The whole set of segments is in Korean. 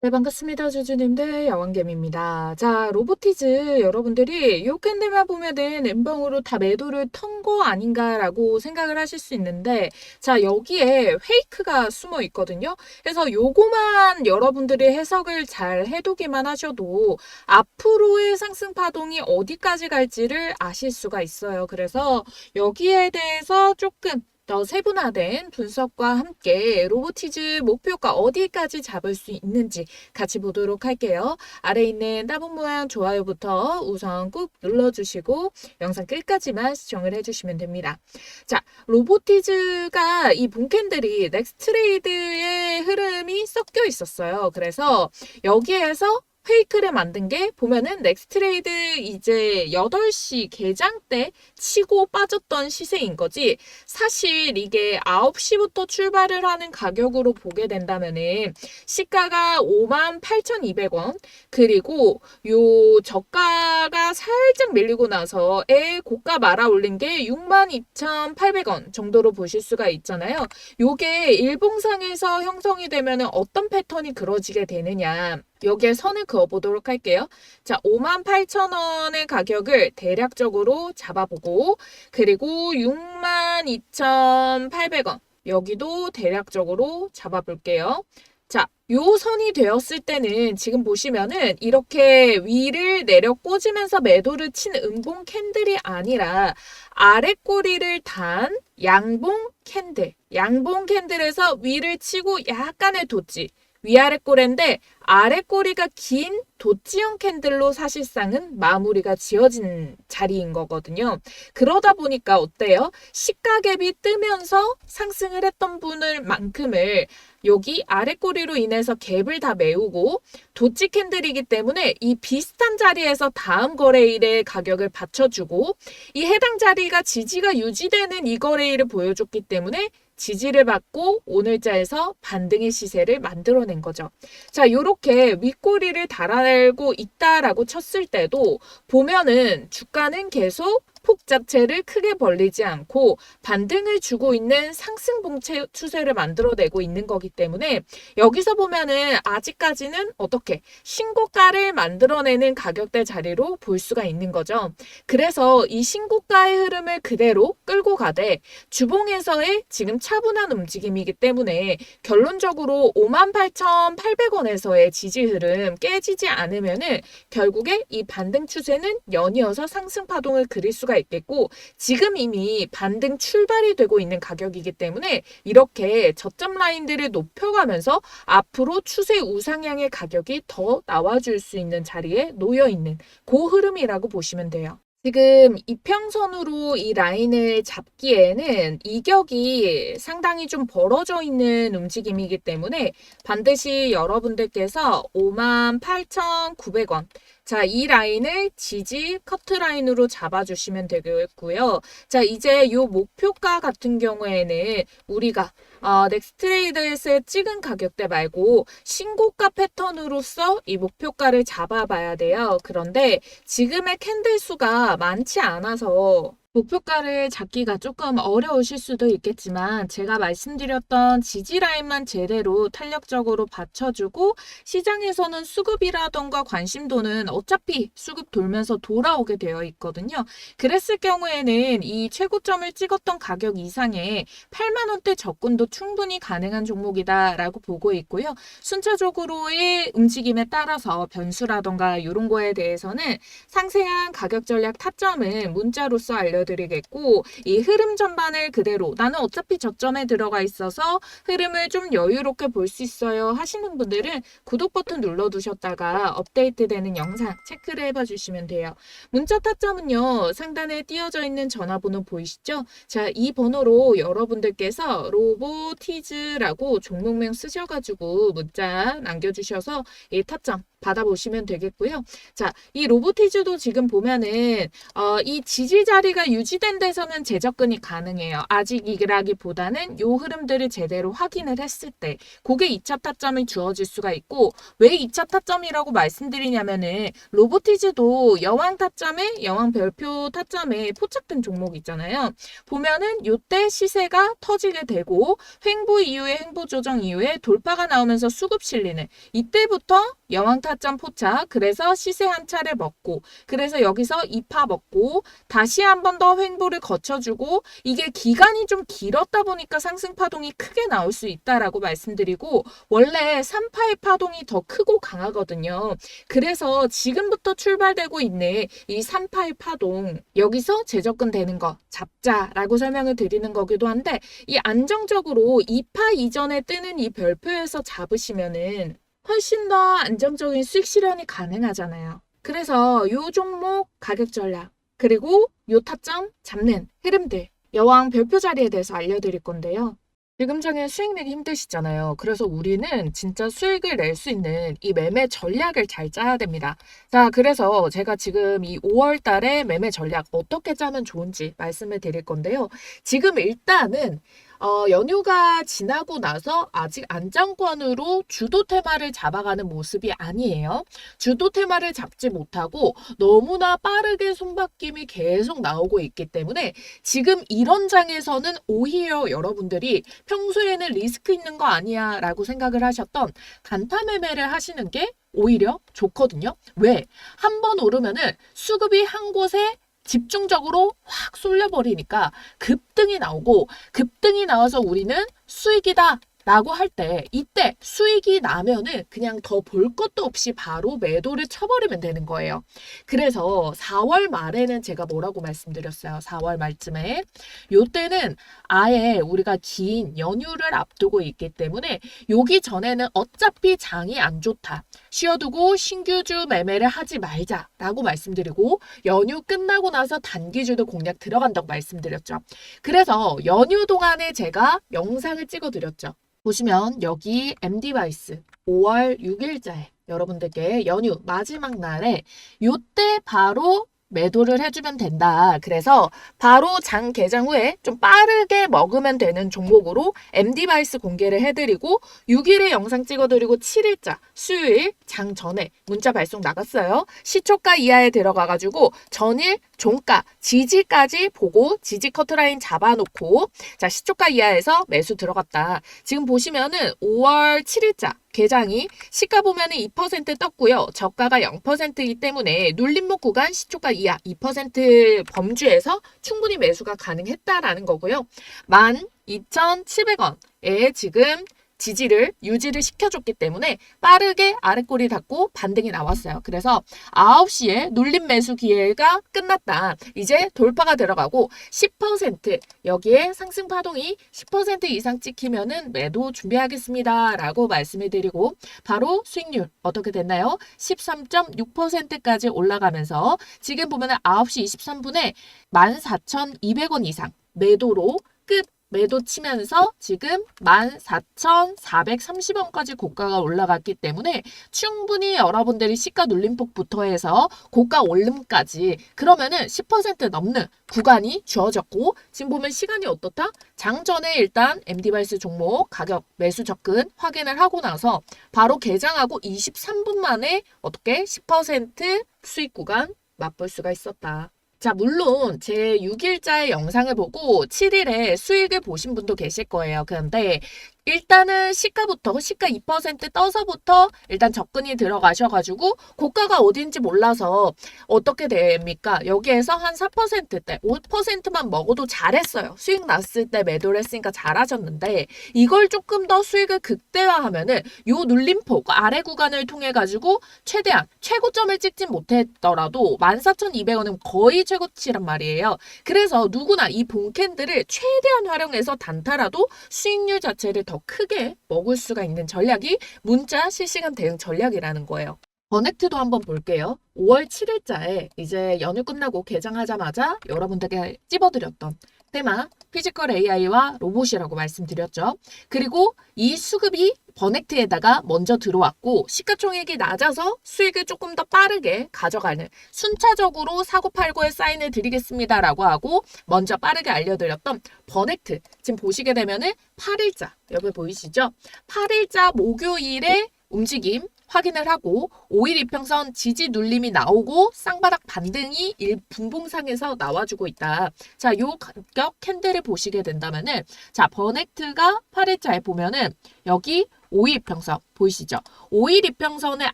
네, 반갑습니다. 주주님들, 야왕개미입니다. 자, 로보티즈 여러분들이 요 캔들만 보면은 엠벙으로 다 매도를 턴 거 아닌가라고 생각을 하실 수 있는데, 자, 여기에 페이크가 숨어 있거든요. 그래서 요거만 여러분들이 해석을 잘 해두기만 하셔도 앞으로의 상승 파동이 어디까지 갈지를 아실 수가 있어요. 그래서 여기에 대해서 조금 더 세분화된 분석과 함께 로보티즈 목표가 어디까지 잡을 수 있는지 같이 보도록 할게요. 아래 있는 따봉 모양 좋아요부터 우선 꾹 눌러주시고 영상 끝까지만 시청을 해주시면 됩니다. 자, 로보티즈가 이 본캔들이 넥스트레이드의 흐름이 섞여 있었어요. 그래서 여기에서 페이크를 만든 게 보면은 넥스트레이드 이제 8시 개장 때 치고 빠졌던 시세인 거지. 사실 이게 9시부터 출발을 하는 가격으로 보게 된다면은 시가가 58,200원. 그리고 요 저가가 살짝 밀리고 나서 애 고가 말아 올린 게 62,800원 정도로 보실 수가 있잖아요. 요게 일봉상에서 형성이 되면은 어떤 패턴이 그려지게 되느냐 여기에 선을 그어보도록 할게요. 자, 58,000원의 가격을 대략적으로 잡아보고 그리고 62,800원 여기도 대략적으로 잡아볼게요. 자, 요 선이 되었을 때는 지금 보시면은 이렇게 위를 내려 꽂으면서 매도를 친 음봉 캔들이 아니라 아래 꼬리를 단 양봉 캔들, 양봉 캔들에서 위를 치고 약간의 도지, 위아래 꼬리인데 아래 꼬리가 긴 도치형 캔들로 사실상은 마무리가 지어진 자리인 거거든요. 그러다 보니까 어때요? 시가 갭이 뜨면서 상승을 했던 분을 만큼을 여기 아래 꼬리로 인해서 갭을 다 메우고 도치 캔들이기 때문에 이 비슷한 자리에서 다음 거래일의 가격을 받쳐주고 이 해당 자리가 지지가 유지되는 이 거래일을 보여줬기 때문에 지지를 받고 오늘자에서 반등의 시세를 만들어낸 거죠. 자, 요렇게 윗꼬리를 달아내고 있다라고 쳤을 때도 보면은 주가는 계속 폭 자체를 크게 벌리지 않고 반등을 주고 있는 상승 봉체 추세를 만들어내고 있는 거기 때문에 여기서 보면은 아직까지는 어떻게 신고가를 만들어내는 가격대 자리로 볼 수가 있는 거죠. 그래서 이 신고가의 흐름을 그대로 끌고 가되 주봉에서의 지금 차분한 움직임이기 때문에 결론적으로 58,800원에서의 지지 흐름 깨지지 않으면은 결국에 이 반등 추세는 연이어서 상승 파동을 그릴 수가 있겠고 지금 이미 반등 출발이 되고 있는 가격이기 때문에 이렇게 저점 라인들을 높여가면서 앞으로 추세 우상향의 가격이 더 나와줄 수 있는 자리에 놓여 있는 그 흐름이라고 보시면 돼요. 지금 이평선으로 이 라인을 잡기에는 이격이 상당히 좀 벌어져 있는 움직임이기 때문에 반드시 여러분들께서 58,900원 자, 이 라인을 지지 커트 라인으로 잡아주시면 되겠고요. 자, 이제 요 목표가 같은 경우에는 우리가 어, 넥스트레이더에서 찍은 가격대 말고 신고가 패턴으로서 이 목표가를 잡아봐야 돼요. 그런데 지금의 캔들 수가 많지 않아서 목표가를 잡기가 조금 어려우실 수도 있겠지만 제가 말씀드렸던 지지 라인만 제대로 탄력적으로 받쳐주고 시장에서는 수급이라던가 관심도는 어차피 수급 돌면서 돌아오게 되어 있거든요. 그랬을 경우에는 이 최고점을 찍었던 가격 이상의 8만 원대 접근도 충분히 가능한 종목이다라고 보고 있고요. 순차적으로의 움직임에 따라서 변수라던가 이런 거에 대해서는 상세한 가격 전략 타점은 문자로서 알려 알려드리겠고 이 흐름 전반을 그대로 나는 어차피 저점에 들어가 있어서 흐름을 좀 여유롭게 볼 수 있어요 하시는 분들은 구독 버튼 눌러두셨다가 업데이트되는 영상 체크를 해봐 주시면 돼요. 문자 타점은요 상단에 띄어져 있는 전화번호 보이시죠? 자 이 번호로 여러분들께서 로보티즈라고 종목명 쓰셔가지고 문자 남겨주셔서 이 타점 받아보시면 되겠고요. 자, 이 로보티즈도 지금 보면은 어, 이 지지 자리가 유지된 데서는 재접근이 가능해요. 아직 이라기보다는 요 흐름들을 제대로 확인을 했을 때 그게 2차 타점이 주어질 수가 있고 왜 2차 타점이라고 말씀드리냐면은 로보티즈도 여왕 타점에 여왕 별표 타점에 포착된 종목 있잖아요. 보면은 요때 시세가 터지게 되고 횡보 이후에 횡보 조정 이후에 돌파가 나오면서 수급 실리는 이때부터 여왕 타점 포착 그래서 시세 한 차례 먹고 그래서 여기서 2파 먹고 다시 한 번 더 횡보를 거쳐주고 이게 기간이 좀 길었다 보니까 상승 파동이 크게 나올 수 있다라고 말씀드리고 원래 3파의 파동이 더 크고 강하거든요. 그래서 지금부터 출발되고 있는 이 3파의 파동 여기서 재접근 되는 거 잡자라고 설명을 드리는 거기도 한데 이 안정적으로 2파 이전에 뜨는 이 별표에서 잡으시면은 훨씬 더 안정적인 수익 실현이 가능하잖아요. 그래서 요 종목 가격 전략 그리고 요 타점 잡는 흐름들 여왕 별표 자리에 대해서 알려드릴 건데요. 지금 장에 수익 내기 힘드시잖아요. 그래서 우리는 진짜 수익을 낼 수 있는 이 매매 전략을 잘 짜야 됩니다. 자, 그래서 제가 지금 이 5월 달에 매매 전략 어떻게 짜면 좋은지 말씀을 드릴 건데요. 지금 일단은 어, 연휴가 지나고 나서 아직 안정권으로 주도 테마를 잡아가는 모습이 아니에요. 주도 테마를 잡지 못하고 너무나 빠르게 손바뀜이 계속 나오고 있기 때문에 지금 이런 장에서는 오히려 여러분들이 평소에는 리스크 있는 거 아니야 라고 생각을 하셨던 단타 매매를 하시는 게 오히려 좋거든요. 왜? 한 번 오르면은 수급이 한 곳에 집중적으로 확 쏠려버리니까 급등이 나오고 급등이 나와서 우리는 수익이다. 라고 할 때 이때 수익이 나면은 그냥 더 볼 것도 없이 바로 매도를 쳐버리면 되는 거예요. 그래서 4월 말에는 제가 뭐라고 말씀드렸어요. 4월 말쯤에 요때는 아예 우리가 긴 연휴를 앞두고 있기 때문에 여기 전에는 어차피 장이 안 좋다. 쉬어두고 신규주 매매를 하지 말자라고 말씀드리고 연휴 끝나고 나서 단기주도 공략 들어간다고 말씀드렸죠. 그래서 연휴 동안에 제가 영상을 찍어드렸죠. 보시면 여기 MD바이스 5월 6일자에 여러분들께 연휴 마지막 날에 요때 바로 매도를 해주면 된다. 그래서 바로 장 개장 후에 좀 빠르게 먹으면 되는 종목으로 MD바이스 공개를 해드리고 6일에 영상 찍어드리고 7일자 수요일 장 전에 문자 발송 나갔어요. 시초가 이하에 들어가가지고 전일 종가 지지까지 보고 지지 커트라인 잡아놓고 자 시초가 이하에서 매수 들어갔다. 지금 보시면은 5월 7일자 개장이 시가 보면은 2% 떴고요. 저가가 0%이기 때문에 눌림목 구간 시초가 이하 2% 범주에서 충분히 매수가 가능했다라는 거고요. 12,700원에 지금 지지를 유지를 시켜줬기 때문에 빠르게 아래꼬리 닫고 반등이 나왔어요. 그래서 9시에 눌림 매수 기회가 끝났다. 이제 돌파가 들어가고 10% 여기에 상승 파동이 10% 이상 찍히면은 매도 준비하겠습니다. 라고 말씀을 드리고 바로 수익률 어떻게 됐나요? 13.6%까지 올라가면서 지금 보면은 9시 23분에 14,200원 이상 매도로 끝 매도 치면서 지금 14,430원까지 고가가 올라갔기 때문에 충분히 여러분들이 시가 눌림폭부터 해서 고가 올림까지 그러면은 10% 넘는 구간이 주어졌고 지금 보면 시간이 어떻다? 장전에 일단 MD바이스 종목 가격 매수 접근 확인을 하고 나서 바로 개장하고 23분 만에 어떻게 10% 수익 구간 맛볼 수가 있었다. 자, 물론 제 6일자의 영상을 보고 7일에 수익을 보신 분도 계실 거예요. 그런데 일단은 시가부터 시가 2% 떠서부터 일단 접근이 들어가셔가지고 고가가 어딘지 몰라서 어떻게 됩니까? 여기에서 한 4%대 5%만 먹어도 잘했어요. 수익 났을 때 매도를 했으니까 잘하셨는데 이걸 조금 더 수익을 극대화하면은 요 눌림폭 아래 구간을 통해 가지고 최대한 최고점을 찍진 못했더라도 14,200원은 거의 최고치란 말이에요. 그래서 누구나 이 본캔들을 최대한 활용해서 단타라도 수익률 자체를 더 크게 먹을 수가 있는 전략이 문자 실시간 대응 전략이라는 거예요. 버넥트도 한번 볼게요. 5월 7일자에 이제 연휴 끝나고 개장하자마자 여러분들께 찝어드렸던 테마 피지컬 AI와 로봇이라고 말씀드렸죠. 그리고 이 수급이 버넥트에다가 먼저 들어왔고 시가총액이 낮아서 수익을 조금 더 빠르게 가져가는 순차적으로 사고팔고에 사인을 드리겠습니다라고 하고 먼저 빠르게 알려드렸던 버넥트 지금 보시게 되면은 8일자 여기 보이시죠? 8일자 목요일에 움직임 확인을 하고 5일 이평선 지지 눌림이 나오고 쌍바닥 반등이 일 분봉상에서 나와주고 있다. 자, 요 가격 캔들을 보시게 된다면은 자, 버넥트가 8일자에 보면은 여기 5일 이평선 보이시죠? 5일 이평선의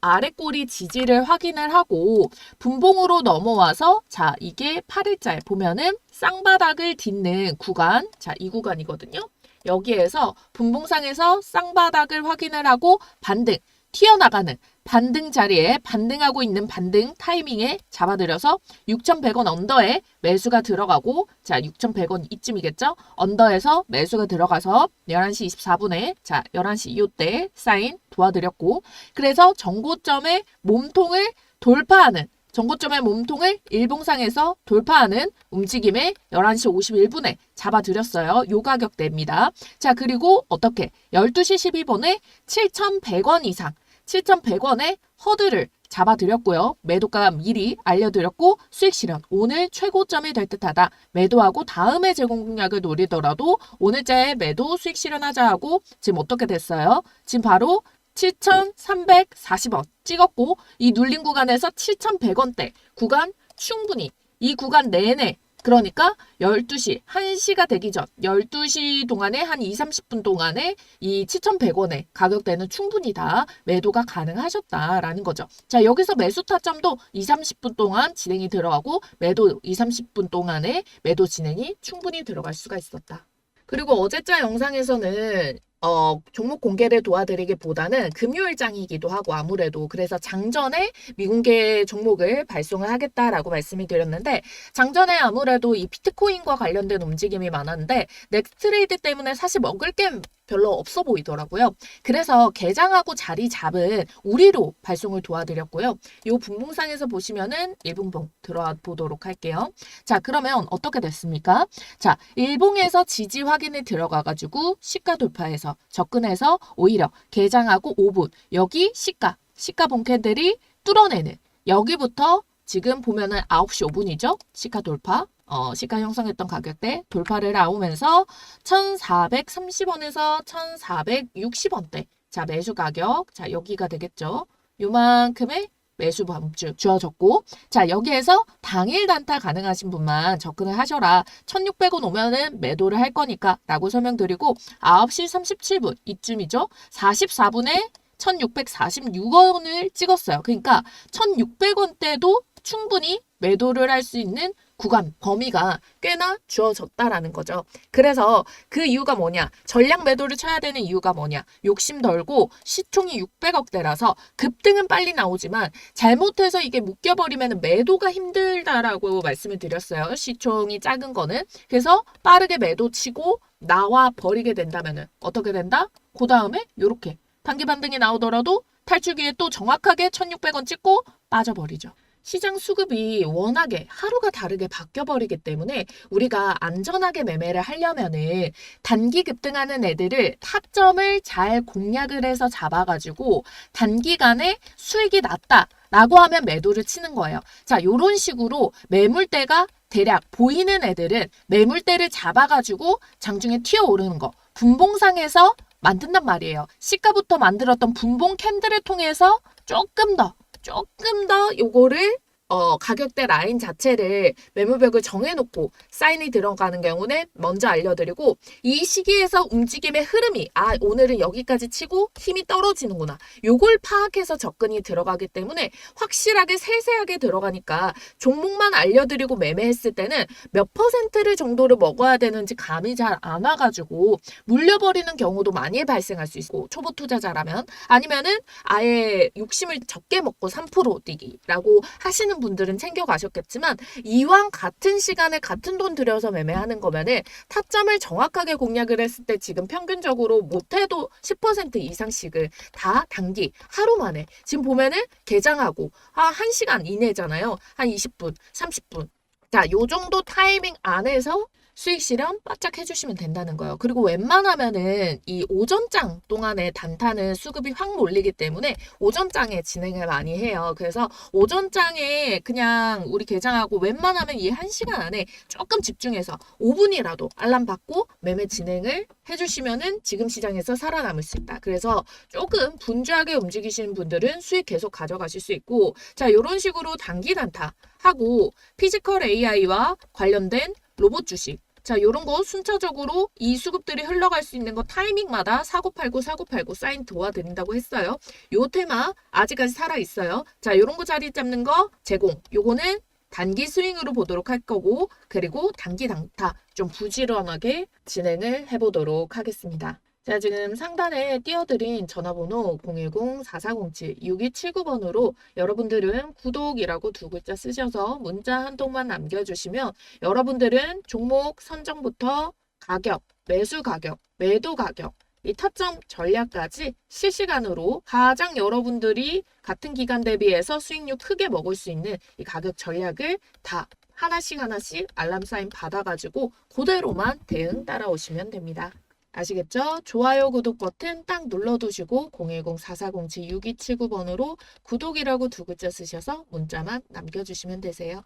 아래 꼬리 지지를 확인을 하고 분봉으로 넘어와서 자, 이게 8일자에 보면은 쌍바닥을 딛는 구간. 자, 이 구간이거든요. 여기에서 분봉상에서 쌍바닥을 확인을 하고 반등 튀어나가는 반등 자리에 반등하고 있는 반등 타이밍에 잡아들여서 6,100원 언더에 매수가 들어가고 자 6,100원 이쯤이겠죠? 언더에서 매수가 들어가서 11시 24분에 자 11시 이때 사인 도와드렸고 그래서 정고점의 몸통을 돌파하는 정고점의 몸통을 일봉상에서 돌파하는 움직임에 11시 51분에 잡아드렸어요. 요 가격대입니다. 자, 그리고 어떻게? 12시 12분에 7,100원 이상 7,100원의 허들을 잡아드렸고요. 매도가 미리 알려드렸고 수익 실현 오늘 최고점이 될 듯하다. 매도하고 다음에 제공 공략을 노리더라도 오늘자에 매도 수익 실현하자 하고 지금 어떻게 됐어요? 지금 바로 7,340원 찍었고 이 눌린 구간에서 7,100원대 구간 충분히 이 구간 내내 그러니까 12시, 1시가 되기 전 12시 동안에 한 2, 30분 동안에 이 7,100원의 가격대는 충분히 다 매도가 가능하셨다라는 거죠. 자, 여기서 매수 타점도 2, 30분 동안 진행이 들어가고 매도 2, 30분 동안에 매도 진행이 충분히 들어갈 수가 있었다. 그리고 어제자 영상에서는 어, 종목 공개를 도와드리기보다는 금요일장이기도 하고 아무래도 그래서 장전에 미공개 종목을 발송을 하겠다라고 말씀을 드렸는데 장전에 아무래도 이 비트코인과 관련된 움직임이 많았는데 넥스트레이드 때문에 사실 먹을 게 별로 없어 보이더라고요. 그래서 개장하고 자리 잡은 우리로 발송을 도와드렸고요. 요 분봉상에서 보시면은 일분봉 들어와 보도록 할게요. 자, 그러면 어떻게 됐습니까? 자, 일봉에서 지지 확인에 들어가가지고 시가 돌파해서 접근해서 오히려 개장하고 5분 여기 시가 시가 본캔들이 뚫어내는 여기부터 지금 보면은 9시 5분이죠? 시가 돌파. 어, 시가 형성했던 가격대 돌파를 나오면서 1,430원에서 1,460원대. 자, 매수 가격. 자, 여기가 되겠죠? 요만큼의 매수 범주 주어졌고 자 여기에서 당일 단타 가능하신 분만 접근을 하셔라. 1600원 오면은 매도를 할 거니까 라고 설명드리고 9시 37분 이쯤이죠? 44분에 1646원을 찍었어요. 그러니까 1600원대도 충분히 매도를 할 수 있는 구간, 범위가 꽤나 주어졌다라는 거죠. 그래서 그 이유가 뭐냐? 전략 매도를 쳐야 되는 이유가 뭐냐? 욕심 덜고 시총이 600억대라서 급등은 빨리 나오지만 잘못해서 이게 묶여버리면 매도가 힘들다라고 말씀을 드렸어요. 시총이 작은 거는. 그래서 빠르게 매도 치고 나와 버리게 된다면 어떻게 된다? 그 다음에 이렇게 단기 반등이 나오더라도 탈출기에 또 정확하게 1600원 찍고 빠져버리죠. 시장 수급이 워낙에 하루가 다르게 바뀌어버리기 때문에 우리가 안전하게 매매를 하려면은 단기 급등하는 애들을 타점을 잘 공략을 해서 잡아가지고 단기간에 수익이 났다. 라고 하면 매도를 치는 거예요. 자, 요런 식으로 매물대가 대략 보이는 애들은 매물대를 잡아가지고 장중에 튀어오르는 거. 분봉상에서 만든단 말이에요. 시가부터 만들었던 분봉 캔들을 통해서 조금 더 조금 더 요거를 어, 가격대 라인 자체를 매물벽을 정해놓고 사인이 들어가는 경우는 먼저 알려드리고 이 시기에서 움직임의 흐름이 아 오늘은 여기까지 치고 힘이 떨어지는구나. 요걸 파악해서 접근이 들어가기 때문에 확실하게 세세하게 들어가니까 종목만 알려드리고 매매했을 때는 몇 퍼센트를 정도를 먹어야 되는지 감이 잘 안 와가지고 물려버리는 경우도 많이 발생할 수 있고 초보 투자자라면 아니면은 아예 욕심을 적게 먹고 3% 뛰기라고 하시는 분들은 챙겨가셨겠지만 이왕 같은 시간에 같은 돈 들여서 매매하는 거면은 타점을 정확하게 공략을 했을 때 지금 평균적으로 못해도 10% 이상씩을 다 단기 하루 만에 지금 보면은 개장하고 아 1시간 이내잖아요. 한 20분, 30분. 자, 요 정도 타이밍 안에서 수익 실현 바짝 해주시면 된다는 거예요. 그리고 웬만하면은 이 오전장 동안에 단타는 수급이 확 몰리기 때문에 오전장에 진행을 많이 해요. 그래서 오전장에 그냥 우리 계장하고 웬만하면 이 한 시간 안에 조금 집중해서 5분이라도 알람 받고 매매 진행을 해주시면은 지금 시장에서 살아남을 수 있다. 그래서 조금 분주하게 움직이시는 분들은 수익 계속 가져가실 수 있고 자 이런 식으로 단기 단타 하고 피지컬 AI와 관련된 로봇 주식 자, 요런 거 순차적으로 이 수급들이 흘러갈 수 있는 거 타이밍마다 사고팔고 사고팔고 사인 도와드린다고 했어요. 요 테마 아직까지 살아 있어요. 자, 요런 거 자리 잡는 거 제공. 요거는 단기 스윙으로 보도록 할 거고 그리고 단기 단타 좀 부지런하게 진행을 해보도록 하겠습니다. 자, 지금 상단에 띄워드린 전화번호 010-4407-6279번으로 여러분들은 구독이라고 두 글자 쓰셔서 문자 한 통만 남겨주시면 여러분들은 종목 선정부터 가격, 매수 가격, 매도 가격, 이 타점 전략까지 실시간으로 가장 여러분들이 같은 기간 대비해서 수익률 크게 먹을 수 있는 이 가격 전략을 다 하나씩 하나씩 알람 사인 받아가지고 그대로만 대응 따라오시면 됩니다. 아시겠죠? 좋아요, 구독 버튼 딱 눌러두시고 010-4407-6279번으로 구독이라고 두 글자 쓰셔서 문자만 남겨주시면 되세요.